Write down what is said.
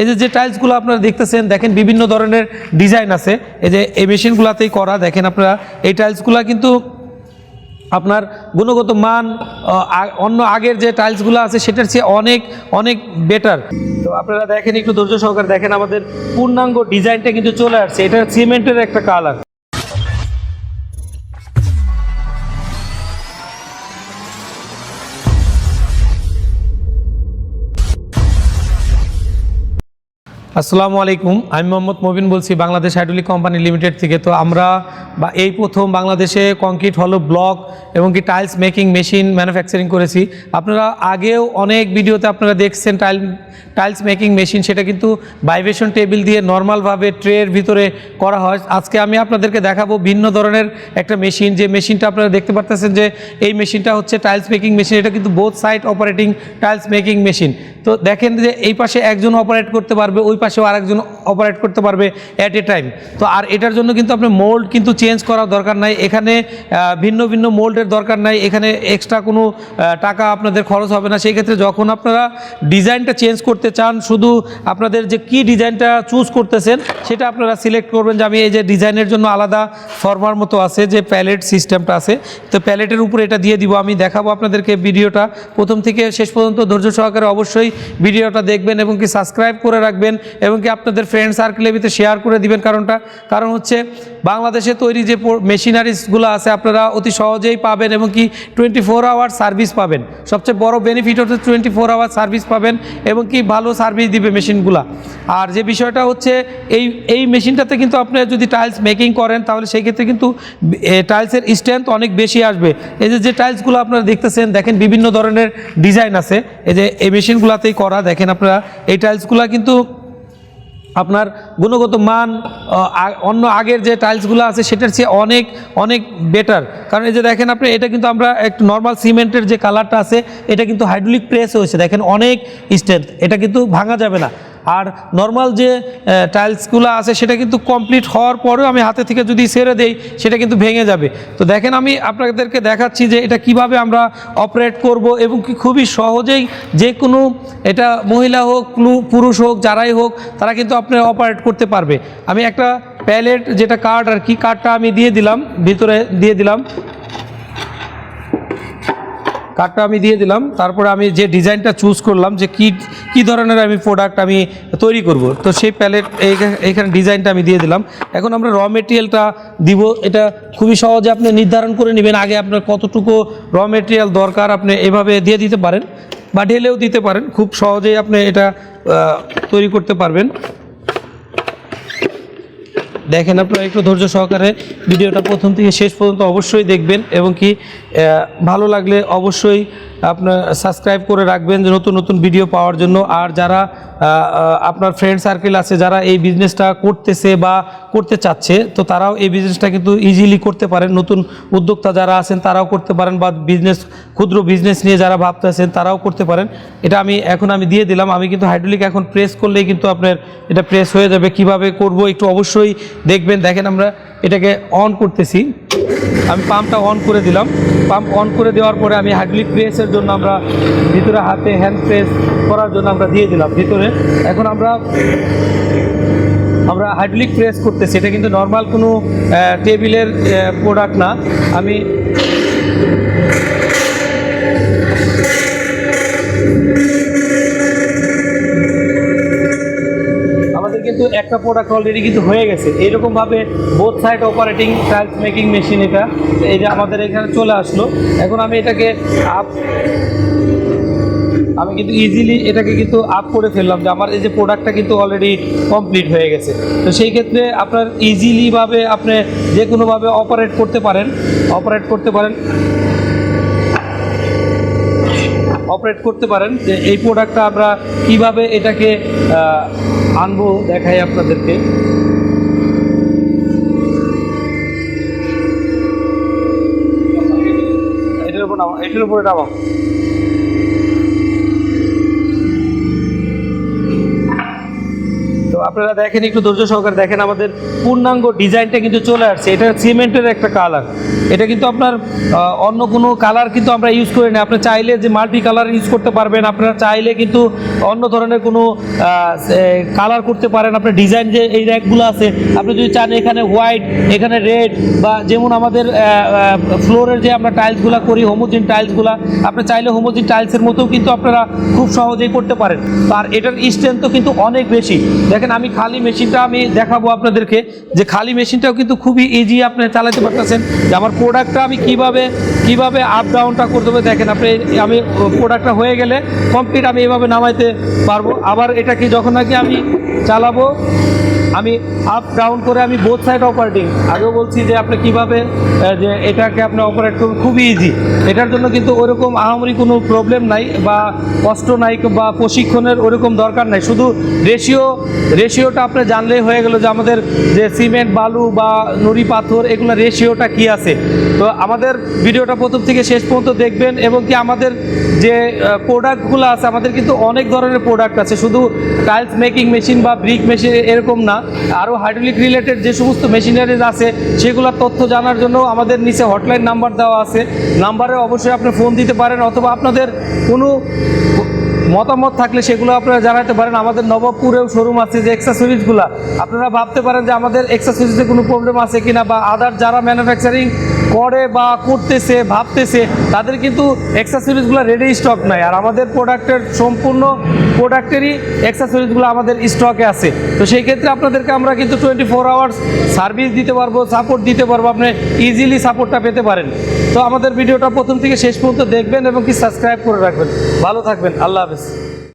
এই যে যে টাইলসগুলো আপনারা দেখতেছেন, দেখেন বিভিন্ন ধরনের ডিজাইন আছে। এই যে, এই মেশিনগুলোতেই করা, দেখেন আপনারা, এই টাইলসগুলো কিন্তু আপনার গুণগত মান অন্য আগের যে টাইলসগুলো আছে, সেটার চেয়ে অনেক অনেক বেটার তো আপনারা দেখেন, একটু ধৈর্য সহকারে দেখেন, আমাদের পূর্ণাঙ্গ ডিজাইনটা কিন্তু চলে আসছে। এটা সিমেন্টের একটা কালার আসসালামু আলাইকুম, আমি মোহাম্মদ মবিন বলছি বাংলাদেশ হাইড্রোলিক কোম্পানি লিমিটেড থেকে। তো আমরা বা এই প্রথম বাংলাদেশে কংক্রিট হলো ব্লক এবং কি টাইলস মেকিং মেশিন ম্যানুফ্যাকচারিং করেছি। আপনারা আগেও অনেক ভিডিওতে আপনারা দেখছেন টাইল, টাইলস মেকিং মেশিন, সেটা কিন্তু ভাইব্রেশন টেবিল দিয়ে নর্মালভাবে ট্রের ভিতরে করা হয়। আজকে আমি আপনাদেরকে দেখাবো ভিন্ন ধরনের একটা মেশিন, যে মেশিনটা আপনারা দেখতে পারতেছেন যে এই মেশিনটা হচ্ছে টাইলস মেকিং মেশিন, এটা কিন্তু both side operating tiles making machine. তো দেখেন যে এই পাশে একজন অপারেট করতে পারবে, ওই পাশেও আরেকজন অপারেট করতে পারবে অ্যাট এ টাইম তো আর এটার জন্য কিন্তু আপনার মোল্ড কিন্তু চেঞ্জ করার দরকার নাই। এখানে ভিন্ন ভিন্ন মোল্ডের দরকার নাই। এখানে এক্সট্রা কোনো টাকা আপনাদের খরচ হবে না। সেই ক্ষেত্রে যখন আপনারা ডিজাইনটা চেঞ্জ করতে চান, শুধু আপনাদের যে কি ডিজাইনটা চুজ করতেছেন, সেটা আপনারা সিলেক্ট করবেন যে আমি এই যে ডিজাইনের জন্য আলাদা ফর্মার মতো আছে, যে প্যালেট সিস্টেমটা আছে, তো প্যালেটের উপরে এটা দিয়ে দিব। আমি দেখাবো আপনাদেরকে ভিডিওটা। প্রথম থেকে শেষ পর্যন্ত ধৈর্য সহকারে অবশ্যই ভিডিওটা দেখবেন এবং কি সাবস্ক্রাইব করে রাখবেন। এবং কি আপনাদের ফ্রেন্ড সার্কেলের ভিতরে শেয়ার করে দিবেন কারণটা। কারণ হচ্ছে বাংলাদেশে তৈরি যে মেশিনারিজগুলো আছে, আপনারা অতি সহজেই পাবেন এবং কি টোয়েন্টি ফোর আওয়ার সার্ভিস পাবেন। সবচেয়ে বড় বেনিফিট হচ্ছে টোয়েন্টি ফোর আওয়ার সার্ভিস পাবেন এবং কি ভালো সার্ভিস দিবে মেশিনগুলা আর যে বিষয়টা হচ্ছে, এই এই মেশিনটাতে কিন্তু আপনি যদি টাইলস মেকিং করেন, তাহলে সেই ক্ষেত্রে কিন্তু টাইলসের স্ট্রেংথ অনেক বেশি আসবে। এই যে যে টাইলসগুলো আপনারা দেখতেছেন, দেখেন বিভিন্ন ধরনের ডিজাইন আছে। এই যে, এই মেশিনগুলোতেই করা, দেখেন আপনারা, এই টাইলসগুলো কিন্তু আপনার গুণগত মান অন্য আগের যে টাইলসগুলো আছে সেটার চেয়ে অনেক অনেক বেটার কারণ এই যে দেখেন আপনি, এটা কিন্তু আমরা একটু নর্মাল সিমেন্টের যে কালারটা আছে, এটা কিন্তু হাইড্রোলিক প্রেস হয়েছে। দেখেন অনেক স্ট্রেংথ এটা কিন্তু ভাঙা যাবে না। আর নর্মাল যে টাইলসগুলো আছে সেটা কিন্তু কমপ্লিট হওয়ার পরেও আমি হাতে থেকে যদি ছেড়ে দেই, সেটা কিন্তু ভেঙে যাবে। তো দেখেন আমি আপনাদেরকে দেখাচ্ছি যে এটা কীভাবে আমরা অপারেট করব এবং কি খুবই সহজেই যে কোনো এটা মহিলা হোক পুরুষ হোক, যারাই হোক, তারা কিন্তু আপনার অপারেট করতে পারবে। আমি একটা প্যালেট যেটা কার্ড আর কি কার্ডটা আমি দিয়ে দিলাম, ভিতরে দিয়ে দিলাম। কার্ডটা আমি দিয়ে দিলাম, তারপরে আমি যে ডিজাইনটা চুজ করলাম যে কি কি ধরনের আমি প্রোডাক্ট আমি তৈরি করব, তো সেই প্যালেট এইখানে ডিজাইনটা আমি দিয়ে দিলাম। এখন আমরা র মেটেরিয়ালটা দিব, এটা খুবই সহজে আপনি নির্ধারণ করে নেবেন, আগে আপনার কতটুকু র মেটেরিয়াল দরকার আপনি এভাবে দিয়ে দিতে পারেন বা ঢেলেও দিতে পারেন, খুব সহজেই আপনি এটা তৈরি করতে পারবেন। দেখেন আপনারা একটু ধৈর্য সহকারে ভিডিওটা প্রথম থেকে শেষ পর্যন্ত অবশ্যই দেখবেন এবং কি ভালো লাগলে অবশ্যই আপনার সাবস্ক্রাইব করে রাখবেন যে নতুন নতুন ভিডিও পাওয়ার জন্য। আর যারা আপনার ফ্রেন্ড সার্কেল আছে, যারা এই বিজনেসটা করতেছে বা করতে চাচ্ছে, তো তারাও এই বিজনেসটা কিন্তু ইজিলি করতে পারেন। নতুন উদ্যোক্তা যারা আছেন, তারাও করতে পারেন বা বিজনেস ক্ষুদ্র বিজনেস নিয়ে যারা ভাবতেছেন তারাও করতে পারেন। এটা আমি, এখন আমি দিয়ে দিলাম। আমি কিন্তু হাইড্রোলিক এখন প্রেস করলেই কিন্তু আপনার এটা প্রেস হয়ে যাবে। কীভাবে করব একটু অবশ্যই দেখবেন। দেখেন আমরা এটাকে অন করতেছি। আমি পাম্পটা অন করে দিলাম। পাম্প অন করে দেওয়ার পরে আমি হাইড্রোলিক প্রেসের জন্য আমরা ভিতরে হাতে হ্যান্ড প্রেস করার জন্য আমরা দিয়ে দিলাম ভিতরে। এখন আমরা আমরা হাইড্রোলিক প্রেস করতেছি। এটা কিন্তু নর্মাল কোনো টেবিলের প্রোডাক্ট না। আমি কিন্তু একটা প্রোডাক্ট অলরেডি কিন্তু হয়ে গেছে। এইরকম ভাবে both side operating tiles making machine এটা। এই যে আমাদের এখানে চলে আসলো। এখন আমি এটাকে আপ আমি কিন্তু ইজিলি এটাকে কিন্তু আপ করে ফেললাম যে আমার এই যে প্রোডাক্টটা কিন্তু অলরেডি কমপ্লিট হয়ে গেছে। তো সেই ক্ষেত্রে আপনার ইজিলিভাবে আপনি যে কোনোভাবে অপারেট করতে পারেন। অপারেট করতে পারেন। অপারেট করতে পারেন যে এই প্রোডাক্টটা আমরা কীভাবে এটাকে আনব দেখাই আপনাদেরকে। এটার উপর এটার উপরে নামা আপনারা দেখেন, একটু ধৈর্য সহকারে দেখেন, আমাদের পূর্ণাঙ্গ ডিজাইনটা কিন্তু চলে আসছে। এটা সিমেন্টের একটা কালার। এটা কিন্তু আপনার অন্য কোনো কালার কিন্তু আমরা ইউজ করি না। আপনি চাইলে যে মাল্টি কালার ইউজ করতে পারবেন, আপনারা চাইলে কিন্তু অন্য ধরনের কোনো কালার করতে পারেন। আপনার ডিজাইন যে এই র্যাকগুলো আছে, আপনি যদি চান এখানে হোয়াইট এখানে রেড বা যেমন আমাদের ফ্লোরের যে আমরা টাইলসগুলো করি হোমোজিন টাইলসগুলো আপনি চাইলে হোমোজিন টাইলসের মতো কিন্তু আপনারা খুব সহজেই করতে পারেন। আর এটার স্ট্রেংথ কিন্তু অনেক বেশি। দেখেন আমি খালি মেশিনটা আমি দেখাবো আপনাদেরকে যে খালি মেশিনটাও কিন্তু খুবই ইজি আপনি চালাতে পারতেছেন যে আমার প্রোডাক্টটা আমি কীভাবে কীভাবে আপ ডাউনটা করতে হবে দেখেন আপনি, আমি প্রোডাক্টটা হয়ে গেলে কমপ্লিট আমি এভাবে নামাইতে পারব। আবার এটা কি যখন নাকি আমি চালাবো আমি আপ ডাউন করে আমি বোথ সাইড অপারেটিং আগেও বলছি যে আপনি কীভাবে যে এটাকে আপনি অপারেট করুন খুবই ইজি এটার জন্য কিন্তু ওরকম আহামরি কোনো প্রবলেম নাই বা কষ্ট নাই বা প্রশিক্ষণের ওরকম দরকার নাই। শুধু রেশিও রেশিওটা আপনি জানলেই হয়ে গেল যে আমাদের যে সিমেন্ট বালু বা নুড়ি পাথর, এগুলো রেশিওটা কি আছে। তো আমাদের ভিডিওটা প্রথম থেকে শেষ পর্যন্ত দেখবেন এবং কি আমাদের যে প্রোডাক্টগুলো আছে, আমাদের কিন্তু অনেক ধরনের প্রোডাক্ট আছে। শুধু টাইলস মেকিং মেশিন বা ব্রিক মেশিন এরকম না। আরও হাইড্রোলিক রিলেটেড যে সমস্ত মেশিনারিজ আছে, সেগুলোর তথ্য জানার জন্য আমাদের নিচে হটলাইন নাম্বার দেওয়া আছে। নাম্বারে অবশ্যই আপনি ফোন দিতে পারেন অথবা আপনাদের কোনো মতামত থাকলে সেগুলো আপনারা জানাতে পারেন। আমাদের নবাবপুরেও শোরুম আছে যে এক্সাসরিজগুলো আপনারা ভাবতে পারেন যে আমাদের এক্সাসরিজে কোনো প্রবলেম আছে কিনা বা আদার যারা ম্যানুফ্যাকচারিং করে বা করতেছে, ভাবতেছে, তাদের কিন্তু এক্সেসরিজগুলো রেডি স্টক নাই। আর আমাদের প্রোডাক্টের সম্পূর্ণ প্রোডাক্টেরই এক্সেসরিজগুলো আমাদের স্টকে আছে। তো সেই ক্ষেত্রে আপনাদেরকে আমরা কিন্তু টোয়েন্টি ফোর আওয়ার্স সার্ভিস দিতে পারব সাপোর্ট দিতে পারব, আপনি ইজিলি সাপোর্টটা পেতে পারেন। তো আমাদের ভিডিওটা প্রথম থেকে শেষ পর্যন্ত দেখবেন এবং কি সাবস্ক্রাইব করে রাখবেন। ভালো থাকবেন, আল্লাহ হাফেজ।